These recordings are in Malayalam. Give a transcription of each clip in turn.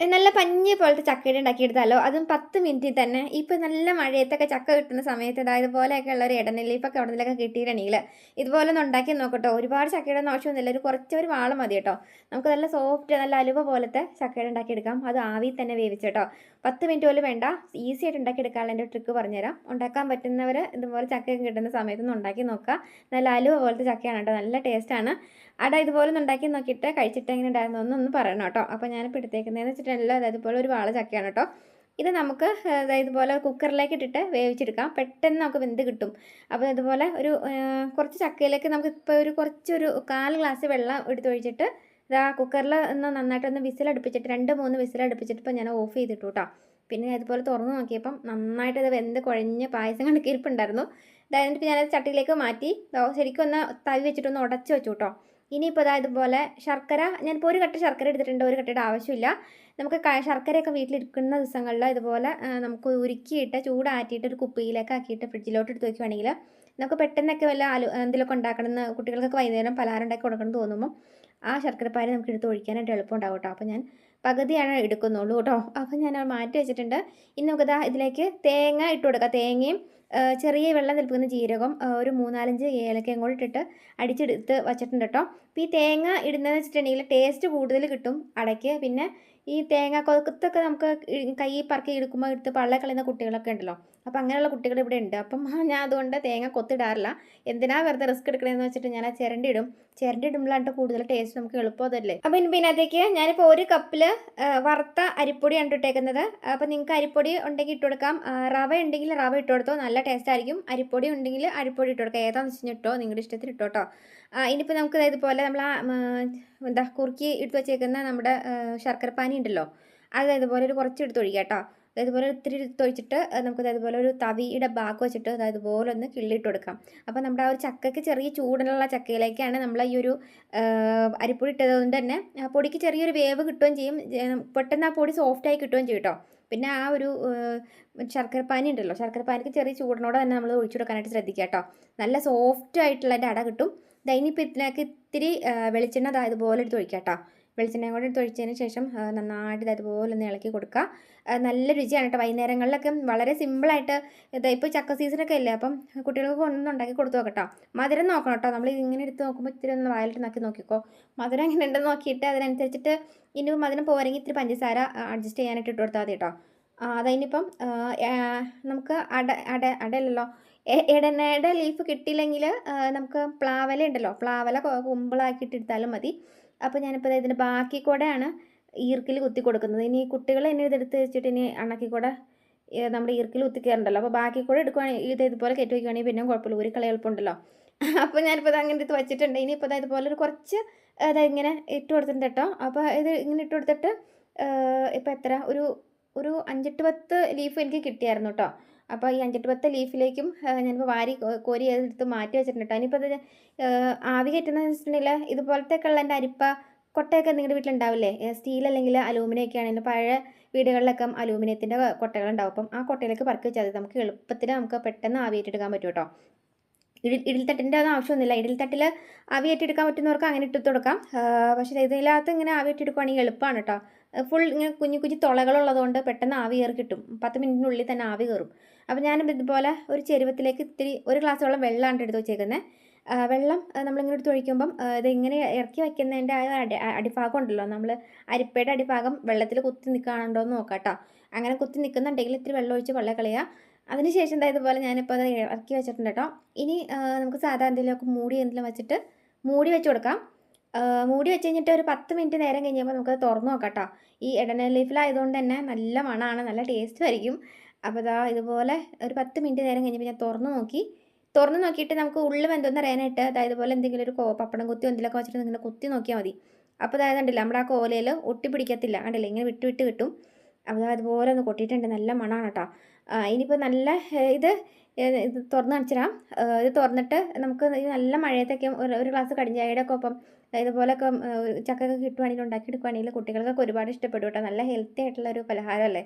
നല്ല പഞ്ഞി പോലത്തെ ചക്കയുടെ ഉണ്ടാക്കിയെടുത്താലോ? അതും പത്ത് മിനിറ്റിൽ തന്നെ. ഇപ്പോൾ നല്ല മഴയത്തൊക്കെ ചക്ക കിട്ടുന്ന സമയത്ത് ഇതാ ഇതുപോലെയൊക്കെ ഉള്ള ഒരു ഇടനെല്ലിപ്പൊക്കെ അവിടെ നിന്നൊക്കെ കിട്ടിയിട്ടുണ്ടെങ്കിൽ ഇതുപോലെ ഒന്ന് ഉണ്ടാക്കി നോക്കട്ടോ. ഒരുപാട് ചക്കയുടെ ആവശ്യമൊന്നുമില്ല ഒരു കുറച്ച് ഒരു വാള മതി കേട്ടോ. നമുക്ക് നല്ല സോഫ്റ്റ് നല്ല അലുവ പോലത്തെ ചക്കയുടെ ഉണ്ടാക്കിയെടുക്കാം. അത് ആവി തന്നെ വേവിച്ചേട്ടോ പത്ത് മിനിറ്റ് പോലും വേണ്ട. ഈസി ആയിട്ട് ഉണ്ടാക്കിയെടുക്കാനുള്ള എന്റെ ട്രിക്ക് പറഞ്ഞുതരാം. ഉണ്ടാക്കാൻ പറ്റുന്നവർ ഇതുപോലെ ചക്കയൊക്കെ കിട്ടുന്ന സമയത്ത് ഉണ്ടാക്കി നോക്കുക. നല്ല അലുവ പോലത്തെ ചക്കയാണ് കേട്ടോ. നല്ല ടേസ്റ്റാണ് അട ഇതുപോലെ ഉണ്ടാക്കി നോക്കിയിട്ട് കഴിച്ചിട്ട് എങ്ങനെ ഉണ്ടായിരുന്നു എന്നൊന്ന് പറയണം കേട്ടോ. അപ്പോൾ ഞാനിപ്പോൾ എടുത്തേക്കുന്നതെന്ന് വെച്ചിട്ടുണ്ടെങ്കിൽ അതായത് ഇതുപോലെ ഒരു വാള ചക്കയാണ് കേട്ടോ. ഇത് നമുക്ക് ഇതുപോലെ കുക്കറിലേക്ക് ഇട്ടിട്ട് വേവിച്ചെടുക്കാം. പെട്ടെന്ന് നമുക്ക് വെന്ത് കിട്ടും. അപ്പോൾ ഇതുപോലെ ഒരു കുറച്ച് ചക്കയിലേക്ക് നമുക്ക് ഇപ്പോൾ ഒരു കുറച്ചൊരു കാൽ ഗ്ലാസ് വെള്ളം എടുത്തൊഴിച്ചിട്ട് ഇതാ കുക്കറിൽ ഒന്ന് നന്നായിട്ടൊന്ന് വിസിലടുപ്പിച്ചിട്ട് രണ്ട് മൂന്ന് വിസിലടുപ്പിച്ചിട്ട് ഇപ്പോൾ ഞാൻ ഓഫ് ചെയ്തിട്ടു കേട്ടോ. പിന്നെ അതുപോലെ തുറന്ന് നോക്കിയപ്പം നന്നായിട്ട് ഇത് വെന്ത് കുഴഞ്ഞ് പായസം കണക്കിരിപ്പുണ്ടായിരുന്നു അതായത് ഞാനത് ചട്ടിയിലേക്ക് മാറ്റി ശരിക്കും ഒന്ന് തവി വെച്ചിട്ടൊന്ന് ഉടച്ച് വെച്ചു കേട്ടോ. ഇനിയിപ്പോൾ അതായത് ഇതുപോലെ ശർക്കര ഞാനിപ്പോൾ ഒരു കട്ട ശർക്കര എടുത്തിട്ടുണ്ട് ഒരു കട്ടയുടെ ആവശ്യമില്ല. നമുക്ക് ശർക്കരയൊക്കെ വീട്ടിലിരിക്കുന്ന ദിവസങ്ങളിൽ ഇതുപോലെ നമുക്ക് ഉരുക്കിയിട്ട് ചൂടാറ്റിയിട്ട് ഒരു കുപ്പിയിലേക്ക് ആക്കിയിട്ട് ഫ്രിഡ്ജിലോട്ട് എടുത്ത് വെക്കുകയാണെങ്കിൽ നമുക്ക് പെട്ടെന്നൊക്കെ വല്ല ആലു എന്തെങ്കിലുമൊക്കെ ഉണ്ടാക്കണമെന്ന് കുട്ടികൾക്കൊക്കെ വൈകുന്നേരം പലഹാരം ഉണ്ടാക്കി കൊടുക്കണം തോന്നുമ്പോൾ ആ ശർക്കരപ്പാരി നമുക്ക് എടുത്ത് ഒഴിക്കാനായിട്ട് എളുപ്പമുണ്ടാവും കേട്ടോ. അപ്പോൾ ഞാൻ പകുതിയാണ് എടുക്കുന്നുള്ളൂ കേട്ടോ. അപ്പോൾ ഞാൻ മാറ്റി വെച്ചിട്ടുണ്ട്. ഇനി നമുക്കിതാ ഇതിലേക്ക് തേങ്ങ ഇട്ട് കൊടുക്കാം. തേങ്ങയും ചെറിയ വെള്ളം നിൽക്കുന്ന ജീരകം ഒരു മൂന്നാലഞ്ച് ഏലക്കയും കൂടെ ഇട്ടിട്ട് അടിച്ചെടുത്ത് വച്ചിട്ടുണ്ട് കേട്ടോ. അപ്പോൾ ഈ തേങ്ങ ഇടുന്നതെന്ന് വെച്ചിട്ടുണ്ടെങ്കിൽ ടേസ്റ്റ് കൂടുതൽ കിട്ടും അടയ്ക്ക്. പിന്നെ ഈ തേങ്ങ കൊത്തൊക്കെ നമുക്ക് കൈ പറക്കി എടുക്കുമ്പോൾ എടുത്ത് പള്ള കളയുന്ന കുട്ടികളൊക്കെ ഉണ്ടല്ലോ അപ്പോൾ അങ്ങനെയുള്ള കുട്ടികൾ ഇവിടെ ഉണ്ട്. അപ്പം ഞാൻ അതുകൊണ്ട് തേങ്ങ കൊത്തിടാറില്ല. എന്തിനാ വെറുതെ റിസ്ക് എടുക്കണമെന്ന് വെച്ചിട്ട് ഞാൻ ആ ചിരണ്ടി ഇടും. ചിരണ്ടി ഇടുമ്പോഴാണ് കൂടുതൽ ടേസ്റ്റ് നമുക്ക് എളുപ്പമതല്ലേ അപ്പം പിന്നെ അതേക്ക് ഞാനിപ്പോൾ ഒരു കപ്പിൽ വറുത്ത അരിപ്പൊടിയാണ് ഇട്ടേക്കുന്നത്. അപ്പം നിങ്ങൾക്ക് അരിപ്പൊടി ഉണ്ടെങ്കിൽ ഇട്ട് കൊടുക്കാം. റവ ഉണ്ടെങ്കിൽ റവ ഇട്ട് കൊടുത്തോ? നല്ല ടേസ്റ്റ് ആയിരിക്കും. അരിപ്പൊടി ഉണ്ടെങ്കിൽ അരിപ്പൊടി ഇട്ട് കൊടുക്കാം. ഏതാണെന്ന് വെച്ച് ഇട്ടോ? നിങ്ങളുടെ ഇഷ്ടത്തിന് ഇട്ടോട്ടോ ഇനിയിപ്പോൾ നമുക്ക് ഇതുപോലെ നമ്മൾ എന്താ കുറുക്കി ഇട്ട് വെച്ചേക്കുന്ന നമ്മുടെ ശർക്കരപ്പാനി ഉണ്ടല്ലോ. അത് ഇതുപോലെ ഒരു കുറച്ച് എടുത്ത് ഒഴിക്കാം കേട്ടോ. ഇതുപോലെ ഒത്തിരി തൊഴിച്ചിട്ട് നമുക്ക് ഇതുപോലെ ഒരു തവിയുടെ ബാക്ക് വെച്ചിട്ട് ഇതുപോലെ ഒന്ന് കിള്ളിയിട്ട് കൊടുക്കാം. അപ്പോൾ നമ്മുടെ ആ ഒരു ചക്കയ്ക്ക് ചെറിയ ചൂടിലുള്ള ചക്കയിലേക്കാണ് നമ്മൾ ഈ ഒരു അരിപ്പൊടി ഇട്ടതുകൊണ്ട് തന്നെ പൊടിക്ക് ചെറിയൊരു വേവ് കിട്ടുകയും ചെയ്യും. പെട്ടെന്ന് ആ പൊടി സോഫ്റ്റായി കിട്ടുകയും ചെയ്യും കേട്ടോ പിന്നെ ആ ഒരു ശർക്കരപ്പാനി ഉണ്ടല്ലോ. ശർക്കരപ്പാനിക്ക് ചെറിയ ചൂടിനോടെ തന്നെ നമ്മൾ ഒഴിച്ചു കൊടുക്കാനായിട്ട് ശ്രദ്ധിക്കുക കേട്ടോ നല്ല സോഫ്റ്റ് ആയിട്ടുള്ള അട കിട്ടും. ദൈനിപ്പോൾ ഇതിലേക്ക് ഇത്തിരി വെളിച്ചെണ്ണ അതായത് പോലെ എടുത്ത് ഒഴിക്കാം കേട്ടോ വെളിച്ചെണ്ണയും കൂടെ എടുത്ത് ഒഴിച്ചതിന് ശേഷം നന്നായിട്ട് അതുപോലെ ഒന്ന് ഇളക്കി കൊടുക്കുക. നല്ല രുചിയാണ് കേട്ടോ. വൈകുന്നേരങ്ങളിലൊക്കെ വളരെ സിമ്പിളായിട്ട് ഇതാ ഇപ്പോൾ ചക്ക സീസണൊക്കെ അല്ലേ അപ്പം കുട്ടികൾക്ക് കൊണ്ടൊന്ന് ഉണ്ടാക്കി കൊടുത്തു നോക്കട്ടോ. മധുരം നോക്കണം കേട്ടോ. നമ്മൾ ഇങ്ങനെ എടുത്ത് നോക്കുമ്പോൾ ഇത്തിരി ഒന്ന് വായിലിട്ട് നോക്കി നോക്കിക്കോ. മധുരം എങ്ങനെ ഉണ്ടെന്ന് നോക്കിയിട്ട് അതിനനുസരിച്ചിട്ട് ഇനി മധുരം പോരെങ്കിൽ ഇത്തിരി പഞ്ചസാര അഡ്ജസ്റ്റ് ചെയ്യാനായിട്ട് ഇട്ട് കൊടുത്താൽ മതി കേട്ടോ. അതിനിപ്പം നമുക്ക് അട അട അടയല്ലല്ലോ. ഇടനയുടെ ലീഫ് കിട്ടിയില്ലെങ്കിൽ നമുക്ക് പ്ലാവല ഉണ്ടല്ലോ. പ്ലാവല കുമ്പിളാക്കിയിട്ട് എടുത്താലും മതി. അപ്പോൾ ഞാനിപ്പോൾ ഇതിന്റെ ബാക്കി കൂടെയാണ് ഈർക്കിൽ കുത്തി കൊടുക്കുന്നത്. ഇനി കുട്ടികൾ ഇനി ഇതെടുത്ത് വെച്ചിട്ട് ഇനി അണക്കി കൂടെ നമ്മുടെ ഈർക്കിൽ കുത്തി കയറണ്ടല്ലോ. അപ്പോൾ ബാക്കി കൂടെ എടുക്കുവാണെങ്കിൽ ഇത് ഇതുപോലെ കയറ്റി വയ്ക്കുകയാണെങ്കിൽ പിന്നെ കുഴപ്പമില്ല. ഒരു കളി എളുപ്പമുണ്ടല്ലോ. അപ്പോൾ ഞാനിപ്പോൾ ഇത് അങ്ങനെ ഇത് വെച്ചിട്ടുണ്ട്. ഇനിയിപ്പോൾ ഇതുപോലെ ഒരു കുറച്ച് അതായത് ഇങ്ങനെ ഇട്ട് കൊടുത്തിട്ടുണ്ട് കേട്ടോ. അപ്പോൾ ഇത് ഇങ്ങനെ ഇട്ട് കൊടുത്തിട്ട് ഇപ്പോൾ എത്ര? ഒരു ഒരു അഞ്ചെട്ട് പത്ത് ലീഫ് എനിക്ക് കിട്ടിയായിരുന്നു കേട്ടോ. അപ്പോൾ ഈ അഞ്ചെട്ട് പത്ത് ലീഫിലേക്കും ഞാനിപ്പോൾ വാരി കോരി എടുത്ത് മാറ്റി വെച്ചിട്ടുണ്ട് കേട്ടോ ഇനിയിപ്പോൾ അത് ആവി കയറ്റുന്നതെന്ന് വെച്ചിട്ടുണ്ടെങ്കിൽ ഇതുപോലത്തേക്കുള്ള എന്റെ അരിപ്പ കൊട്ടയൊക്കെ നിങ്ങളുടെ വീട്ടിലുണ്ടാവില്ലേ? സ്റ്റീൽ അല്ലെങ്കിൽ അലൂമിനിയം ഒക്കെ ആണെങ്കിൽ പഴയ വീടുകളിലൊക്കെ അലൂമിനിയത്തിന്റെ കൊട്ടകളുണ്ടാവും. അപ്പം ആ കൊട്ടയിലേക്ക് പറക്കി വെച്ചാൽ മതി. നമുക്ക് എളുപ്പത്തിൽ നമുക്ക് പെട്ടെന്ന് ആവിയേറ്റെടുക്കാൻ പറ്റും കേട്ടോ ഇടിൽ ഇടിൽത്തട്ടിന്റെ ഒന്നും ആവശ്യമൊന്നുമില്ല. ഇടിൽത്തട്ടിൽ ആവിയേറ്റെടുക്കാൻ പറ്റുന്നവർക്ക് അങ്ങനെ ഇട്ട് കൊടുക്കാം. പക്ഷേ ഇതിനകത്ത് ഇങ്ങനെ ആവിയേറ്റെടുക്കുകയാണെങ്കിൽ എളുപ്പമാണ് കേട്ടോ ഫുൾ ഇങ്ങനെ കുഞ്ഞു കുഞ്ഞു തുളകളുള്ളതുകൊണ്ട് പെട്ടെന്ന് ആവി കയറി കിട്ടും. പത്ത് മിനിറ്റിനുള്ളിൽ തന്നെ ആവി കയറും. അപ്പോൾ ഞാൻ ഇതുപോലെ ഒരു ചെരുവത്തിലേക്ക് ഇത്തിരി ഒരു ഗ്ലാസ്സോളം വെള്ളമാണ് എടുത്ത് വെച്ചേക്കുന്നത്. വെള്ളം നമ്മളിങ്ങനെ എടുത്ത് ഒഴിക്കുമ്പം ഇത് ഇങ്ങനെ ഇറക്കി വയ്ക്കുന്നതിന്റെ ആ അടി അടിഭാഗം ഉണ്ടല്ലോ നമ്മൾ അരിപ്പയുടെ അടിഭാഗം വെള്ളത്തിൽ കുത്തി നിൽക്കുകയാണോ എന്ന് നോക്കാം കേട്ടോ. അങ്ങനെ കുത്തി നിൽക്കുന്നുണ്ടെങ്കിൽ ഇത്തിരി വെള്ളം ഒഴിച്ച് വെള്ളം കളയുക. അതിനുശേഷം എന്താ ഇതുപോലെ ഞാനിപ്പോൾ അത് ഇറക്കി വെച്ചിട്ടുണ്ട് കേട്ടോ. ഇനി നമുക്ക് സാധാരണ എന്തെങ്കിലുമൊക്കെ മൂടി എന്തെങ്കിലും വെച്ചിട്ട് മൂടി വെച്ച് കൊടുക്കാം. മൂടി വെച്ച് കഴിഞ്ഞിട്ട് ഒരു പത്ത് മിനിറ്റ് നേരം കഴിഞ്ഞപ്പോൾ നമുക്കത് തുറന്നു നോക്കാം കേട്ടോ. ഈ ഇടന ലീഫിലായതുകൊണ്ട് തന്നെ നല്ല മണമാണ് നല്ല ടേസ്റ്റ് ആയിരിക്കും. അപ്പോൾ ഇതാ ഇതുപോലെ ഒരു പത്ത് മിനിറ്റ് നേരം കഴിഞ്ഞപ്പോൾ ഞാൻ തുറന്നു നോക്കി. തുറന്നു നോക്കിയിട്ട് നമുക്ക് ഉള്ളിൽ വെന്തോന്ന് അറിയാനായിട്ട് അതായത് പോലെ എന്തെങ്കിലും ഒരു പപ്പടം കുത്തി എന്തെങ്കിലുമൊക്കെ വെച്ചിട്ട് നിങ്ങൾ കുത്തി നോക്കിയാൽ മതി. അപ്പോൾ അതായത് ഉണ്ടല്ലോ നമ്മുടെ ആ കോലയിൽ ഒട്ടി പിടിക്കത്തില്ല. ഉണ്ടല്ലോ ഇങ്ങനെ വിട്ട് വിട്ട് കിട്ടും. അപ്പോൾ അതുപോലെ ഒന്ന് കൊട്ടിയിട്ടുണ്ട്. നല്ല മണമാണ് കേട്ടോ. ഇനിയിപ്പോൾ നല്ല ഇത് ഇത് തുറന്ന് കാണിച്ചുതരാം. ഇത് തുറന്നിട്ട് നമുക്ക് നല്ല മഴയത്തൊക്കെ ഒരു ഗ്ലാസ് കടിഞ്ചായയുടെ ഒക്കെ ഒപ്പം ഇതുപോലൊക്കെ ചക്കൊക്കെ കിട്ടുവാണെങ്കിൽ ഉണ്ടാക്കി എടുക്കുവാണെങ്കിൽ കുട്ടികൾക്കൊക്കെ ഒരുപാട് ഇഷ്ടപ്പെടും കേട്ടോ. നല്ല ഹെൽത്തി ആയിട്ടുള്ള ഒരു പലഹാരമല്ലേ?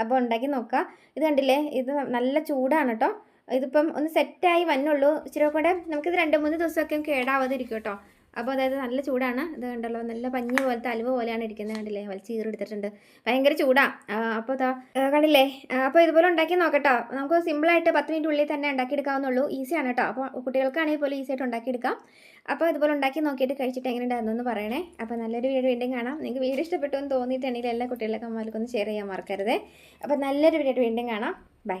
അപ്പോൾ ഉണ്ടാക്കി നോക്കുക. ഇത് കണ്ടില്ലേ? ഇത് നല്ല ചൂടാണ് കേട്ടോ ഇതിപ്പം ഒന്ന് സെറ്റായി വന്നുള്ളൂ. ഇച്ചിരി കൂടെ നമുക്കിത് രണ്ട് മൂന്ന് ദിവസമൊക്കെ കേടാവാതിരിക്കും കേട്ടോ അപ്പോൾ അതായത് നല്ല ചൂടാണ്. ഇത് കണ്ടല്ലോ നല്ല പഞ്ഞി പോലത്തെ അലുവ പോലെയാണ് ഇരിക്കുന്നത് കണ്ടില്ലേ? വലിച്ച് ചീറെടുത്തിട്ടുണ്ട് ഭയങ്കര ചൂടാ. അപ്പോൾ അതാ കണ്ടില്ലേ? അപ്പോൾ ഇതുപോലെ ഉണ്ടാക്കി നോക്കട്ടോ. നമുക്ക് സിമ്പിളായിട്ട് പത്ത് മിനിറ്റ് ഉള്ളിൽ തന്നെ ഉണ്ടാക്കിയെടുക്കാവുന്നുള്ളൂ ഈസിയാണ് കേട്ടോ അപ്പോൾ കുട്ടികൾക്കാണെങ്കിൽ പോലും ഈസിയായിട്ട് ഉണ്ടാക്കിയെടുക്കാം. അപ്പോൾ ഇതുപോലെ ഉണ്ടാക്കി നോക്കിയിട്ട് കഴിച്ചിട്ട് എങ്ങനെ എങ്ങനെയുണ്ടായിരുന്നു പറയണേ. അപ്പോൾ നല്ലൊരു വീഡിയോ വീണ്ടും കാണാം. നിങ്ങൾക്ക് വീഡിയോ ഇഷ്ടപ്പെട്ടു എന്ന് തോന്നിയിട്ടുണ്ടെങ്കിൽ എല്ലാ കുട്ടികളൊക്കെ അമ്മമാർക്കൊന്ന് ഷെയർ ചെയ്യാൻ മറക്കരുത്. അപ്പോൾ നല്ലൊരു വീഡിയോ വീണ്ടും കാണാം. ബൈ